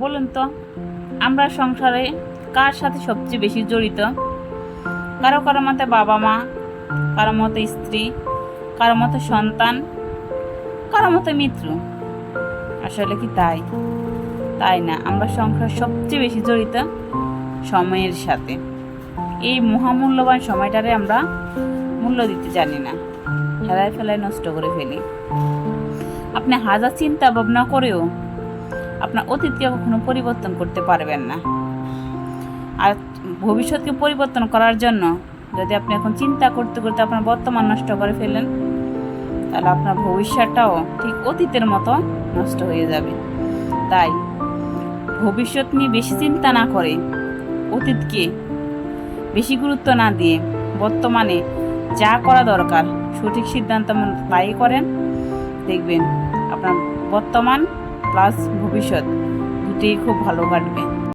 বলুন তো, আমরা সংসারে কার সাথে সবচেয়ে বেশি জড়িত? কারও কারও মতে বাবা মা, কারও মতে স্ত্রী, কারও মতে সন্তান, কারও মতে মিত্র। আসলে কি তাই? তাই না, আমরা সংসার সবচেয়ে বেশি জড়িত সময়ের সাথে। এই মহামূল্যবান সময়টারে আমরা মূল্য দিতে জানি না। হেলায় ফেলায় নষ্ট করে ফেলি। আপনি হাজার চিন্তা ভাবনা করেও আপনার অতীতকে কখনো পরিবর্তন করতে পারবেন না। আর ভবিষ্যৎকে পরিবর্তন করার জন্য যদি আপনি এখন চিন্তা করতে করতে আপনার বর্তমান নষ্ট করে ফেলেন, তাহলে আপনার ভবিষ্যৎটাও ঠিক অতীতের মতো নষ্ট হয়ে যাবে। তাই ভবিষ্যৎ নিয়ে বেশি চিন্তা না করে, অতীতকে বেশি গুরুত্ব না দিয়ে বর্তমানে যা করা দরকার, সঠিক সিদ্ধান্ত তাই করেন। দেখবেন আপনার বর্তমান প্লাস ভবিষ্যৎ দুটোই খুব ভালো কাটবে